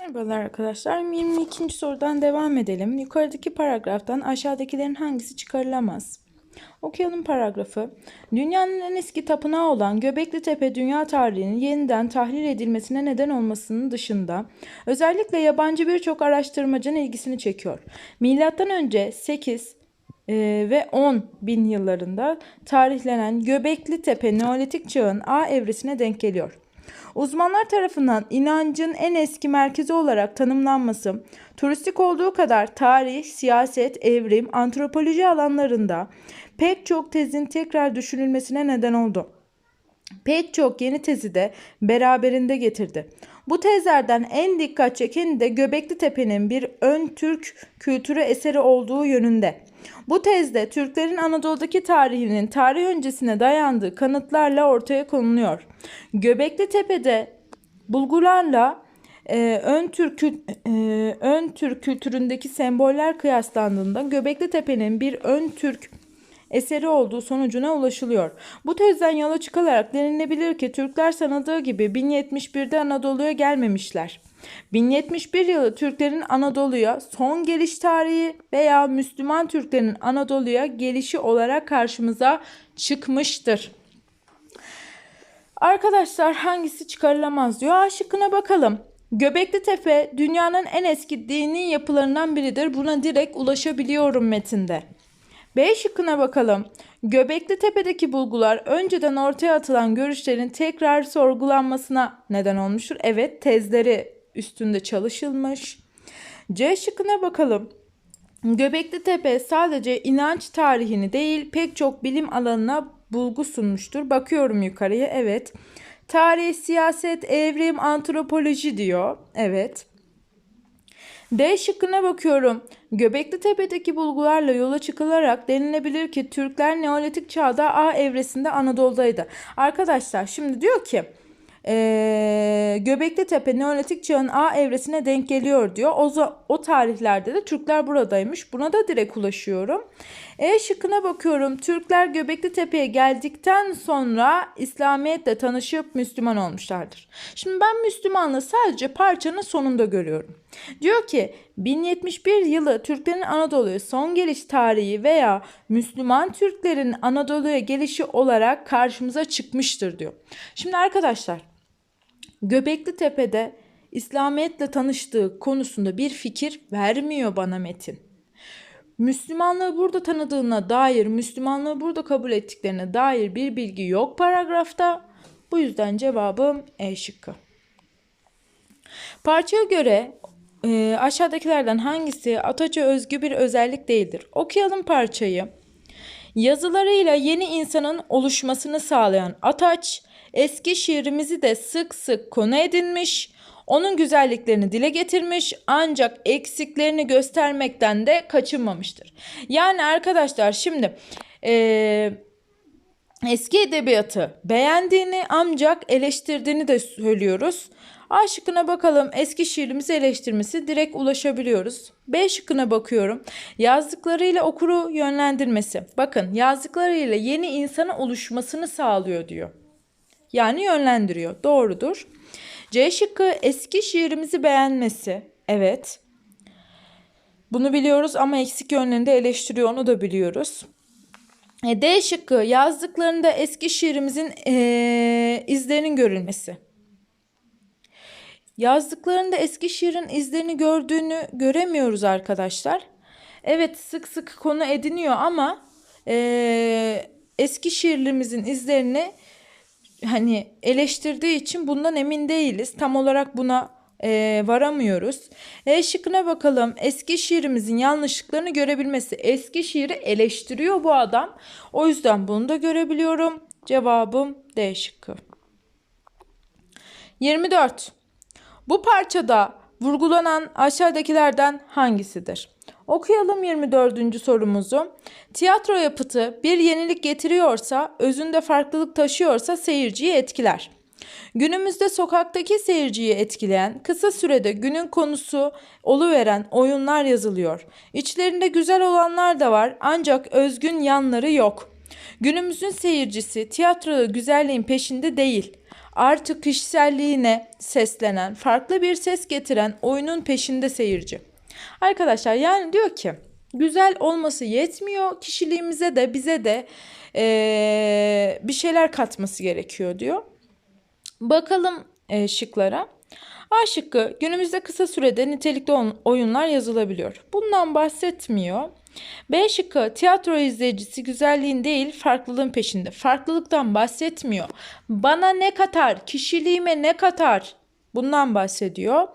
Merhabalar arkadaşlar. 22. sorudan devam edelim. Yukarıdaki paragraftan aşağıdakilerin hangisi çıkarılamaz? Okuyalım paragrafı. Dünyanın en eski tapınağı olan Göbekli Tepe dünya tarihinin yeniden tahlil edilmesine neden olmasının dışında özellikle yabancı birçok araştırmacının ilgisini çekiyor. Milattan önce 8 e, ve 10 bin yıllarında tarihlenen Göbekli Tepe Neolitik çağın A evresine denk geliyor. Uzmanlar tarafından inancın en eski merkezi olarak tanımlanması, turistik olduğu kadar tarih, siyaset, evrim, antropoloji alanlarında pek çok tezin tekrar düşünülmesine neden oldu. Pek çok yeni tezi de beraberinde getirdi. Bu tezlerden en dikkat çekeni de Göbekli Tepe'nin bir ön Türk kültürü eseri olduğu yönünde. Bu tezde Türklerin Anadolu'daki tarihinin tarih öncesine dayandığı kanıtlarla ortaya konuluyor. Göbekli Tepe'de bulgularla e, ön Türk e, ön Türk kültüründeki semboller kıyaslandığında Göbekli Tepe'nin bir ön Türk eseri olduğu sonucuna ulaşılıyor. Bu tezden yola çıkılarak denilebilir ki Türkler sanıldığı gibi 1071'de Anadolu'ya gelmemişler. 1071 yılı Türklerin Anadolu'ya son geliş tarihi veya Müslüman Türklerin Anadolu'ya gelişi olarak karşımıza çıkmıştır. Arkadaşlar hangisi çıkarılamaz diyor. A şıkkına bakalım. Göbekli Tepe dünyanın en eski dini yapılarından biridir. Buna direkt ulaşabiliyorum metinde. B şıkkına bakalım. Göbekli Tepe'deki bulgular önceden ortaya atılan görüşlerin tekrar sorgulanmasına neden olmuştur. Evet tezleri üstünde çalışılmış. C şıkkına bakalım. Göbekli Tepe sadece inanç tarihini değil pek çok bilim alanına bulgu sunmuştur. Bakıyorum yukarıya evet. Tarih, siyaset, evrim, antropoloji diyor. Evet. D şıkkına bakıyorum. Göbekli Tepe'deki bulgularla yola çıkılarak denilebilir ki Türkler Neolitik çağda A evresinde Anadolu'daydı. Arkadaşlar şimdi diyor ki eee Göbekli Tepe Neolitik çağın A evresine denk geliyor diyor. O, o tarihlerde de Türkler buradaymış. Buna da direkt ulaşıyorum. E şıkkına bakıyorum. Türkler Göbekli Tepe'ye geldikten sonra İslamiyetle tanışıp Müslüman olmuşlardır. Şimdi ben Müslümanlığı sadece parçanın sonunda görüyorum. Diyor ki 1071 yılı Türklerin Anadolu'ya son geliş tarihi veya Müslüman Türklerin Anadolu'ya gelişi olarak karşımıza çıkmıştır diyor. Şimdi arkadaşlar Göbekli Tepe'de İslamiyetle tanıştığı konusunda bir fikir vermiyor bana Metin. Müslümanlığı burada tanıdığına dair, Müslümanlığı burada kabul ettiklerine dair bir bilgi yok paragrafta. Bu yüzden cevabım E şıkkı. Parçaya göre e, aşağıdakilerden hangisi Ataç'a özgü bir özellik değildir? Okuyalım parçayı. Yazılarıyla yeni insanın oluşmasını sağlayan Ataç, eski şiirimizi de sık sık konu edinmiş, onun güzelliklerini dile getirmiş ancak eksiklerini göstermekten de kaçınmamıştır. Yani arkadaşlar şimdi eee eski edebiyatı beğendiğini ancak eleştirdiğini de söylüyoruz. A şıkkına bakalım. Eski şiirimizi eleştirmesi direkt ulaşabiliyoruz. B şıkkına bakıyorum. Yazdıklarıyla okuru yönlendirmesi. Bakın yazdıklarıyla yeni insanın oluşmasını sağlıyor diyor. Yani yönlendiriyor. Doğrudur. C şıkkı eski şiirimizi beğenmesi. Evet. Bunu biliyoruz ama eksik yönlerini de eleştiriyor onu da biliyoruz. E, D şıkkı yazdıklarında eski şiirimizin eee, izlerinin görülmesi. Yazdıklarında eski şiirin izlerini gördüğünü göremiyoruz arkadaşlar. Evet sık sık konu ediniyor ama eee, eski şiirlerimizin izlerini hani eleştirdiği için bundan emin değiliz. Tam olarak buna eee, varamıyoruz. E şıkkına bakalım. Eski şiirimizin yanlışlıklarını görebilmesi. Eski şiiri eleştiriyor bu adam. O yüzden bunu da görebiliyorum. Cevabım D şıkkı. 24. Bu parçada vurgulanan aşağıdakilerden hangisidir? Okuyalım 24. sorumuzu. Tiyatro yapıtı bir yenilik getiriyorsa, özünde farklılık taşıyorsa seyirciyi etkiler. Günümüzde sokaktaki seyirciyi etkileyen, kısa sürede günün konusu oluveren oyunlar yazılıyor. İçlerinde güzel olanlar da var ancak özgün yanları yok. Günümüzün seyircisi tiyatroda güzelliğin peşinde değil. artı kişiselliğine seslenen, farklı bir ses getiren oyunun peşinde seyirci. Arkadaşlar yani diyor ki güzel olması yetmiyor kişiliğimize de bize de ee, bir şeyler katması gerekiyor diyor. Bakalım e, şıklara. A şıkkı günümüzde kısa sürede nitelikli oyunlar yazılabiliyor. Bundan bahsetmiyor. B şıkkı tiyatro izleyicisi güzelliğin değil farklılığın peşinde. Farklılıktan bahsetmiyor. Bana ne katar, kişiliğime ne katar bundan bahsediyor.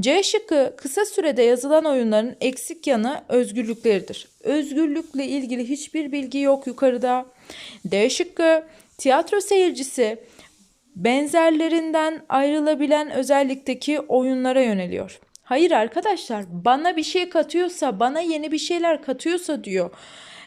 C şıkkı kısa sürede yazılan oyunların eksik yanı özgürlükleridir. Özgürlükle ilgili hiçbir bilgi yok yukarıda. D şıkkı tiyatro seyircisi benzerlerinden ayrılabilen özellikteki oyunlara yöneliyor. Hayır arkadaşlar bana bir şey katıyorsa bana yeni bir şeyler katıyorsa diyor.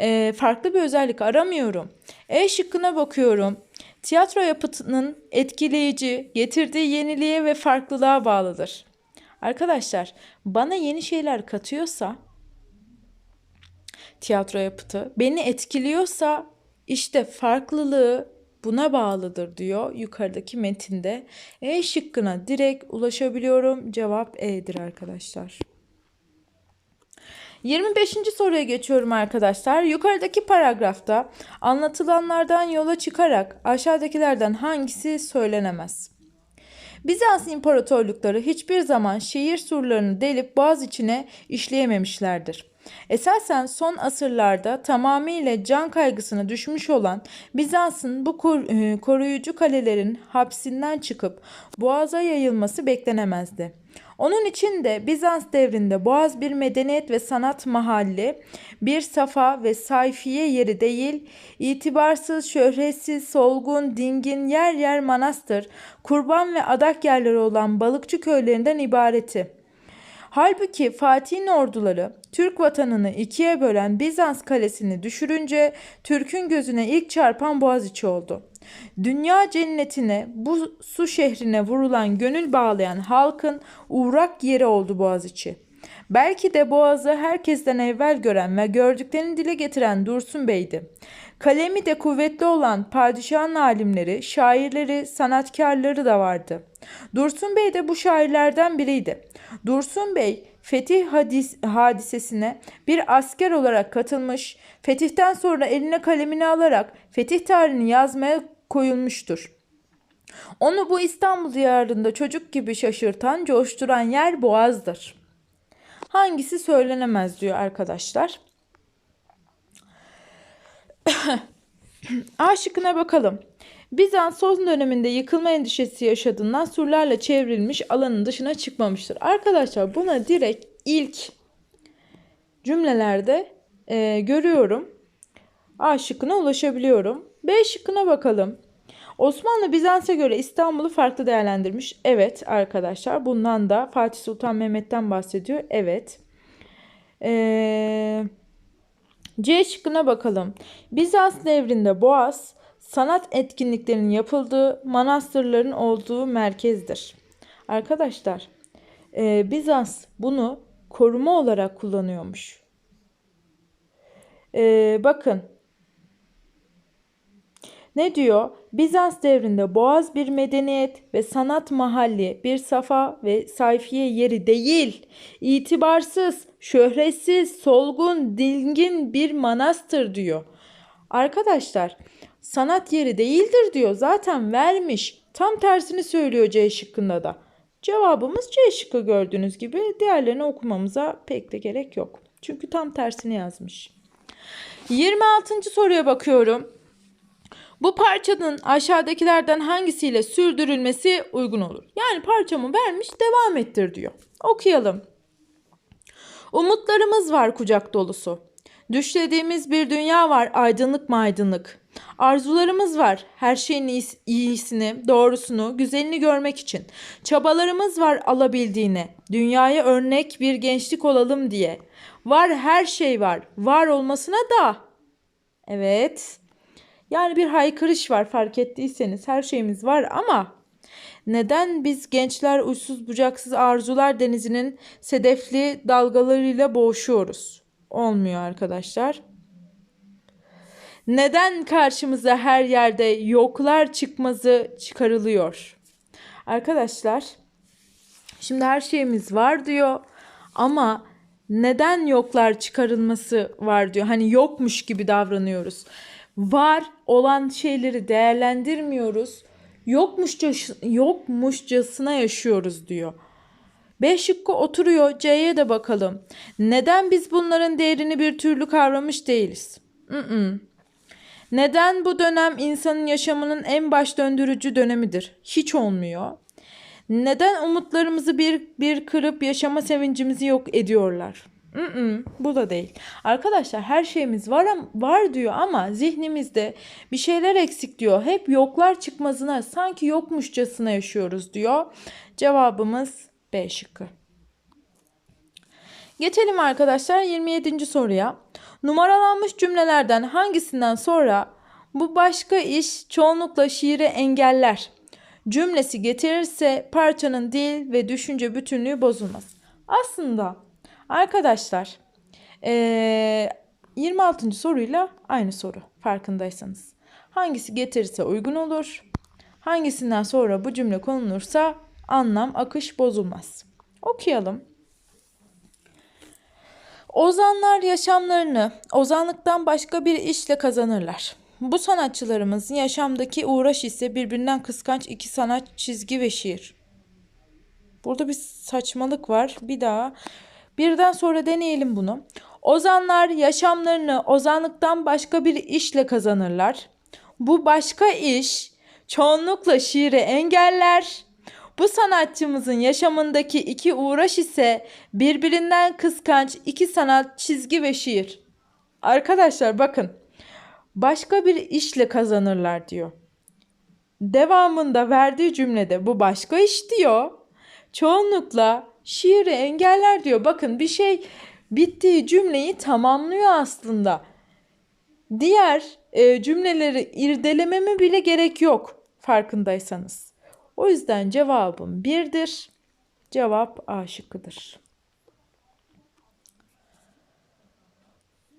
E, farklı bir özellik aramıyorum. E şıkkına bakıyorum. Tiyatro yapıtının etkileyici, getirdiği yeniliğe ve farklılığa bağlıdır. Arkadaşlar bana yeni şeyler katıyorsa tiyatro yapıtı beni etkiliyorsa işte farklılığı buna bağlıdır diyor yukarıdaki metinde. E şıkkına direkt ulaşabiliyorum. Cevap E'dir arkadaşlar. 25. soruya geçiyorum arkadaşlar. Yukarıdaki paragrafta anlatılanlardan yola çıkarak aşağıdakilerden hangisi söylenemez? Bizans imparatorlukları hiçbir zaman şehir surlarını delip boğaz içine işleyememişlerdir. Esasen son asırlarda tamamıyla can kaygısına düşmüş olan Bizans'ın bu e, koruyucu kalelerin hapsinden çıkıp boğaza yayılması beklenemezdi. Onun için de Bizans devrinde Boğaz bir medeniyet ve sanat mahalli, bir safa ve sayfiye yeri değil, itibarsız, şöhretsiz, solgun, dingin, yer yer manastır, kurban ve adak yerleri olan balıkçı köylerinden ibareti. Halbuki Fatih'in orduları Türk vatanını ikiye bölen Bizans kalesini düşürünce Türk'ün gözüne ilk çarpan Boğaziçi oldu. Dünya cennetine bu su şehrine vurulan gönül bağlayan halkın uğrak yeri oldu Boğaziçi. Belki de Boğaz'ı herkesten evvel gören ve gördüklerini dile getiren Dursun Bey'di. Kalemi de kuvvetli olan padişahın alimleri, şairleri, sanatkarları da vardı. Dursun Bey de bu şairlerden biriydi. Dursun Bey fetih hadis, hadisesine bir asker olarak katılmış, fetihten sonra eline kalemini alarak fetih tarihini yazmaya koyulmuştur. Onu bu İstanbul diyarında çocuk gibi şaşırtan, coşturan yer Boğaz'dır. Hangisi söylenemez diyor arkadaşlar. A şıkkına bakalım. Bizans son döneminde yıkılma endişesi yaşadığından surlarla çevrilmiş alanın dışına çıkmamıştır. Arkadaşlar buna direkt ilk cümlelerde e, görüyorum. A şıkkına ulaşabiliyorum. B şıkkına bakalım. Osmanlı Bizans'a göre İstanbul'u farklı değerlendirmiş. Evet arkadaşlar bundan da Fatih Sultan Mehmet'ten bahsediyor. Evet. Ee, C şıkkına bakalım. Bizans devrinde Boğaz sanat etkinliklerinin yapıldığı manastırların olduğu merkezdir. Arkadaşlar e, Bizans bunu koruma olarak kullanıyormuş. E, bakın ne diyor? Bizans devrinde Boğaz bir medeniyet ve sanat mahalli, bir safa ve sayfiye yeri değil, itibarsız, şöhretsiz, solgun, dingin bir manastır diyor. Arkadaşlar sanat yeri değildir diyor. Zaten vermiş. Tam tersini söylüyor C şıkkında da. Cevabımız C şıkkı gördüğünüz gibi. Diğerlerini okumamıza pek de gerek yok. Çünkü tam tersini yazmış. 26. soruya bakıyorum. Bu parçanın aşağıdakilerden hangisiyle sürdürülmesi uygun olur? Yani parçamı vermiş devam ettir diyor. Okuyalım. Umutlarımız var kucak dolusu. Düşlediğimiz bir dünya var aydınlık mı aydınlık. Arzularımız var her şeyin iyisini, doğrusunu, güzelini görmek için. Çabalarımız var alabildiğine. Dünyaya örnek bir gençlik olalım diye. Var her şey var. Var olmasına da. Evet. Yani bir haykırış var fark ettiyseniz. Her şeyimiz var ama neden biz gençler uçsuz bucaksız arzular denizinin sedefli dalgalarıyla boğuşuyoruz? Olmuyor arkadaşlar. Neden karşımıza her yerde yoklar çıkmazı çıkarılıyor? Arkadaşlar, şimdi her şeyimiz var diyor ama neden yoklar çıkarılması var diyor. Hani yokmuş gibi davranıyoruz. Var olan şeyleri değerlendirmiyoruz. Yokmuşça, yokmuşçasına yaşıyoruz diyor. B şıkkı oturuyor. C'ye de bakalım. Neden biz bunların değerini bir türlü kavramış değiliz? Mm-mm. Neden bu dönem insanın yaşamının en baş döndürücü dönemidir? Hiç olmuyor. Neden umutlarımızı bir bir kırıp yaşama sevincimizi yok ediyorlar? Mm-mm, bu da değil. Arkadaşlar her şeyimiz var var diyor ama zihnimizde bir şeyler eksik diyor. Hep yoklar çıkmazına sanki yokmuşçasına yaşıyoruz diyor. Cevabımız B şıkkı. Geçelim arkadaşlar 27. soruya. Numaralanmış cümlelerden hangisinden sonra bu başka iş çoğunlukla şiiri engeller cümlesi getirirse parçanın dil ve düşünce bütünlüğü bozulmaz. Aslında arkadaşlar eee, 26. soruyla aynı soru farkındaysanız. Hangisi getirirse uygun olur. Hangisinden sonra bu cümle konulursa anlam akış bozulmaz. Okuyalım. Ozanlar yaşamlarını ozanlıktan başka bir işle kazanırlar. Bu sanatçılarımızın yaşamdaki uğraş ise birbirinden kıskanç iki sanat çizgi ve şiir. Burada bir saçmalık var. Bir daha birden sonra deneyelim bunu. Ozanlar yaşamlarını ozanlıktan başka bir işle kazanırlar. Bu başka iş çoğunlukla şiiri engeller. Bu sanatçımızın yaşamındaki iki uğraş ise birbirinden kıskanç iki sanat, çizgi ve şiir. Arkadaşlar bakın. Başka bir işle kazanırlar diyor. Devamında verdiği cümlede bu başka iş diyor. Çoğunlukla şiiri engeller diyor. Bakın bir şey bittiği cümleyi tamamlıyor aslında. Diğer e, cümleleri irdelememe bile gerek yok farkındaysanız. O yüzden cevabım birdir. Cevap A şıkkıdır.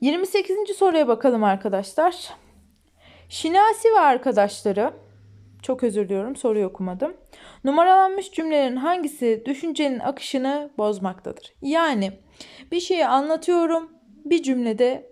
28. soruya bakalım arkadaşlar. Şinasi ve arkadaşları çok özür diliyorum soruyu okumadım. Numaralanmış cümlelerin hangisi düşüncenin akışını bozmaktadır? Yani bir şeyi anlatıyorum bir cümlede